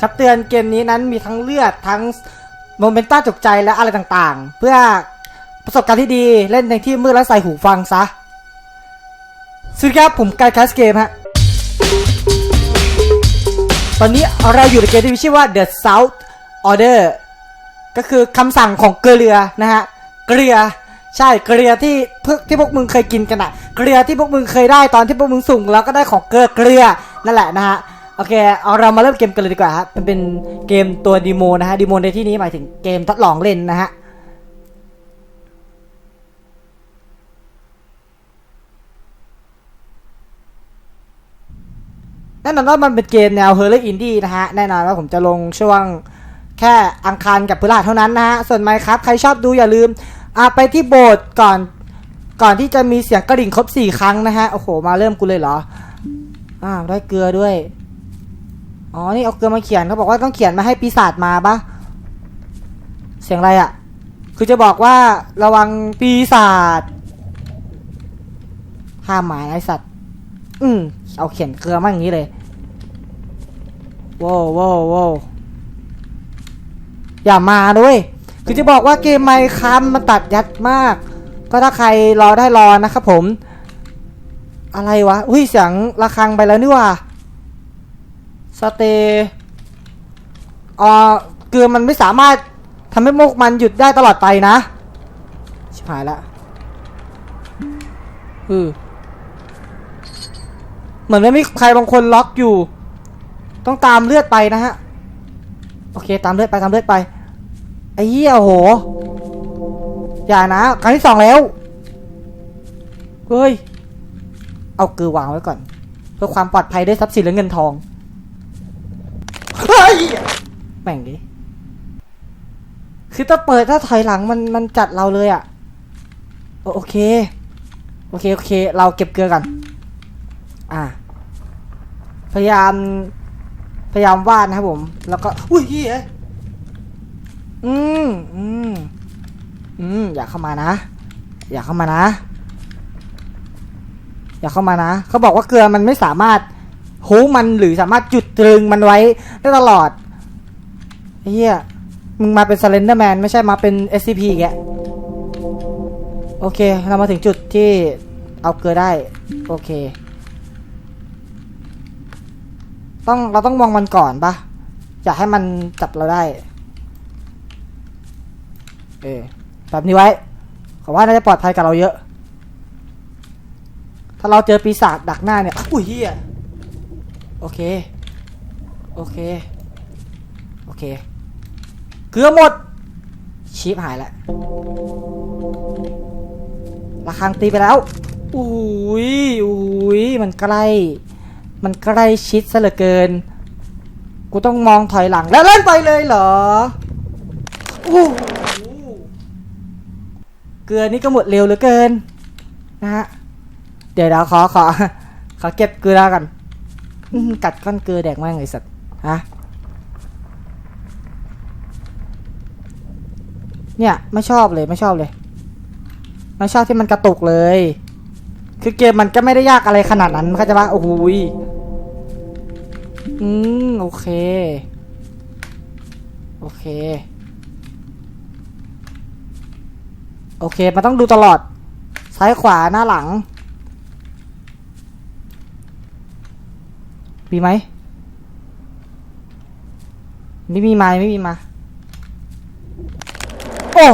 ครับเตือนเกมนี้นั้นมีทั้งเลือดทั้งโมเมนต้าจกใจและอะไรต่างๆ เพื่อประสบการณ์ที่ดีเล่นในที่มืดและใส่หูฟังซะสวัสดีครับผมกายคัสเกมฮะ ตอนนี้เราอยู่ในเกมที่มีชื่อว่า The South Order ก็คือคำสั่งของเกลือนะฮะ เกลือใช่เกลือที่พวกที่พวกมึงเคยกินกันอะเกลือที่พวกมึงเคยได้ตอนที่พวกมึงสุ่มแล้วก็ได้ของเกลือเกลือนั่นแหละนะฮะ โอเคเอาเรามาเริ่มเกมกันเลยดีกว่าครับมันเป็นเกมตัวดีโมนะฮะดีโมในที่นี้หมายถึงเกมทดลองเล่นนะฮะแน่นอนว่ามันเป็นเกมแนวเฮอร์เรอร์อินดี้นะฮะแน่นอนว่าผมจะลงช่วงแค่อังคารกับพฤหัสเท่านั้นนะฮะส่วนไมครับใครชอบดูอย่าลืมอ่าไปที่โบสถ์ก่อนก่อนที่จะมีเสียงกระดิ่งครบสี่ครั้งนะฮะ โอ้โห มาเริ่มกูเลยเหรอ อ้าว ได้เกลือด้วย อ๋อ นี่เอาเกลือมาเขียนเขาบอกว่าต้องเขียนมาให้ปีศาจมาปะเสียงอะไรอะ่ะ คือจะบอกว่าระวังปีศาจห้ามหมายไอสัตว์ อืมเอาเขียนเกลือมาอย่างนี้เลยว้าวว้าวว้าวอย่ามาด้วย คือจะบอกว่าเกมไมค์คัมมันตัดยัดมาก ก็ถ้าใครรอได้รอนะครับผม อะไรวะ อุ้ยเสียงระฆังไปแล้วนี่ว่า สเตย์อ่อเกลือมันไม่สามารถทำให้โมกมันหยุดได้ตลอดไปนะ ชิบหายละอือเหมือนไม่มีใครบางคนล็อกอยู่ ต้องตามเลือดไปนะฮะ โอเค ตามเลือดไปตามเลือดไป ไอ้เหี้ยโอ้โหอย่านะครั้งที่สองแล้ว เฮ้ย เอาเกลือวางไว้ก่อน เพื่อความปลอดภัยด้วยทรัพย์สินและเงินทอง ฮ้ยแม่งดิ คือถ้าเปิดถ้าถอยหลังมันมันจัดเราเลยอะ่ะโอโอเค โอเค โอเค เราเก็บเกลือกัน อ่า พยายาม พยายามวาดนะครับผม แล้วก็ อุ้ยเหี้ยอืมอืมอืมอย่าเข้ามานะ อย่าเข้ามานะ อย่าเข้ามานะ เขาบอกว่าเกลือมันไม่สามารถ โฮมันหรือสามารถจุดตรึงมันไว้ได้ตลอดเหี้ยมึงมาเป็น s เลนเดอร์แมนไม่ใช่มาเป็น SCP แกโอเค เรามาถึงจุดที่เอาเกลือได้ โอเค ต้องเราต้องมองมันก่อนปะอยากให้มันจับเราได้ เออแบบนี้ไว้ขอว่าน่าจะปลอดภัยกับเราเยอะ ถ้าเราเจอปีศาจดักหน้าเนี่ย อุ้ยเฮีย โอเค โอเค โอเค เกลือหมด ชีพหายแล้วระฆังตีไปแล้ว อุ้ยอุ้ยมันใกล้ มันใกล้ชิดซะเหลือเกิน กูต้องมองถอยหลังแล้วเล่นไปเลยเหรออู้เกลือนี่ก็หมดเร็วเหลือเกิน นะฮะ เดี๋ยวเราขอขอขอเก็บเกลือกัน กัดก้อนเกลือแดกแม่งไอสัตว์ฮะเนี่ยไม่ชอบเลยไม่ชอบเลยไม่ชอบที่มันกระตุกเลย คือเกมมันก็ไม่ได้ยากอะไรขนาดนั้นเข้าใจปะโอ้โหอืมโอเค โอเค โอเค มันต้องดูตลอด ซ้ายขวาหน้าหลัง มีไหม ไม่มีม้ไม่มีมา โอ้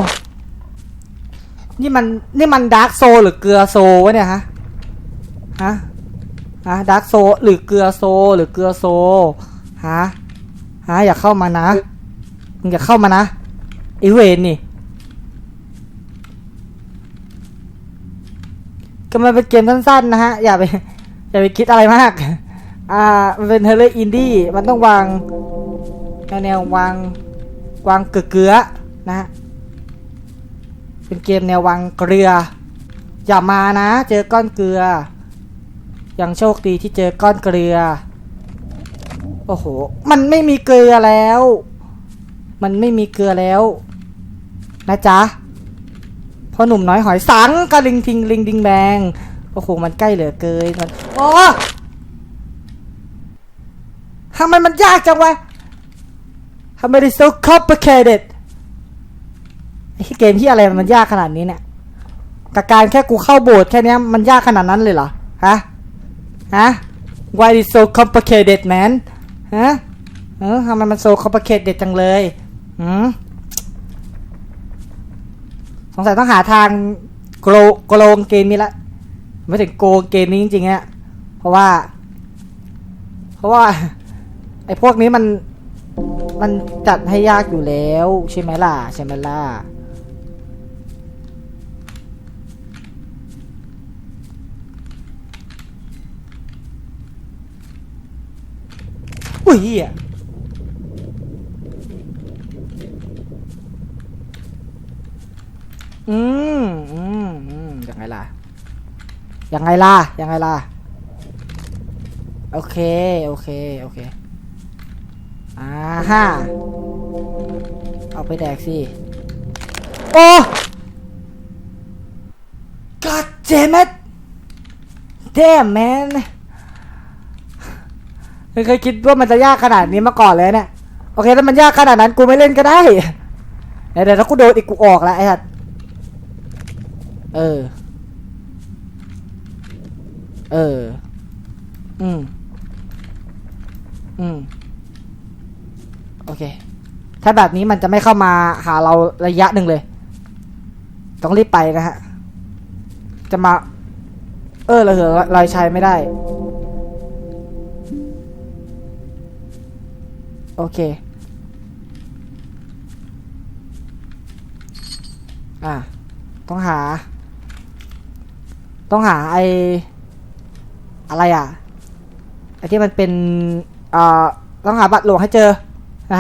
นี่มัน นี่มันดาร์กโซหรือเกลือโซวะเนี่ยฮะ ฮะ ฮะดาร์กโซหรือเกลือโซหรือเกลือโซ ฮะ ฮะ อย่าเข้ามานะ มึงอย่าเข้ามานะไอเวนนี่ก็มันเป็นเกมสั้นๆนะฮะ อย่าไป อย่าไปคิดอะไรมาก อ่ามันเป็นเฮเลอร์อินดี้มันต้องวางแนวแนววางวางเกลือนะเป็นเกมแนววางเกลือ อย่ามานะ เจอก้อนเกลือ ยังโชคดีที่เจอก้อนเกลือ โอ้โห มันไม่มีเกลือแล้ว มันไม่มีเกลือแล้ว นะจ๊ะพ่อหนุ่มน้อยหอยสังกระลิงทิงลิงดิงแบงโอ้โห มันใกล้เหลือเกินมันโอ้ ทำไมมันยากจังวะทำไมได้ so complicated ไอ้เกมที่อะไรมันยากขนาดนี้เนี่ยกับการแค่กูเข้าโบสถ์แค่นี้มันยากขนาดนั้นเลยเหรอ ฮะ ฮะ why is so complicated man ฮะ เออทำไมมัน so complicated จังเลยหืมสงสัยต้องหาทางโกลโกลงเกมนี้ละ ไม่ถึงโกงเกมนี้จริงๆเนี่ยเพราะว่า เพราะว่า ไอ้พวกนี้มันมันจัดให้ยากอยู่แล้ว ใช่ไหมล่ะ ใช่ไหมล่ะอุ้ยเหี้ยอืมอืมอืมยังไงล่ะ ยังไงล่ะ ยังไงล่ะ โอเค โอเค โอเค อ่าฮะเอาไปแดกสิ โอ้ God damn it damn man ไม่เคยคิดว่ามันจะยากขนาดนี้มาก่อนเลยเนี่ยโอเคถ้ามันยากขนาดนั้นกูไม่เล่นก็ได้เดี๋ยวเดี๋ยวถ้ากูโดนอีกกูออกแล้วไอ้สัสเออ เออ อืม อืม โอเค ถ้าแบบนี้มันจะไม่เข้ามาหาเราระยะหนึ่งเลย ต้องรีบไปนะฮะ จะมา เออเราเหลือรอยชัยไม่ได้ โอเค อะต้องหา ต้องหาไออะไรอะไอที่มันเป็นเอ่อต้องหาบัตรหลวงให้เจอ น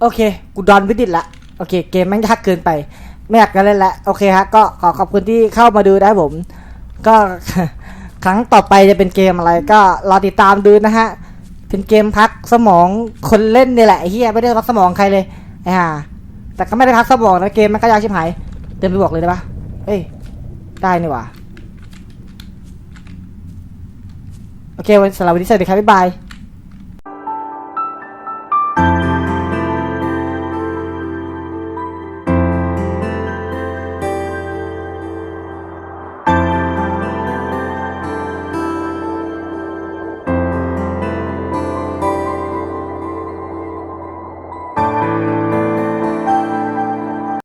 โอเค กูดอนวิดิตละ โอเค เกมแม่งยากเกินไป ไม่อยากจะเล่นละ โอเคฮะ ก็ขอขอบคุณที่เข้ามาดูนะผม ก็ครั้งต่อไปจะเป็นเกมอะไรก็รอติดตามดูนะฮะ เป็นเกมพักสมองคนเล่นนี่แหละเฮียไม่ได้พักสมองใครเลยไอ้ห่าแต่ก็ไม่ได้พักสมองนะเกมมันก็ยากชิบหายเดินไปบอกเลยได้ปะเอ้ย ได้นี่หว่า โอเควันสำหรับวันนี้สวัสดีครับบ๊ายบาย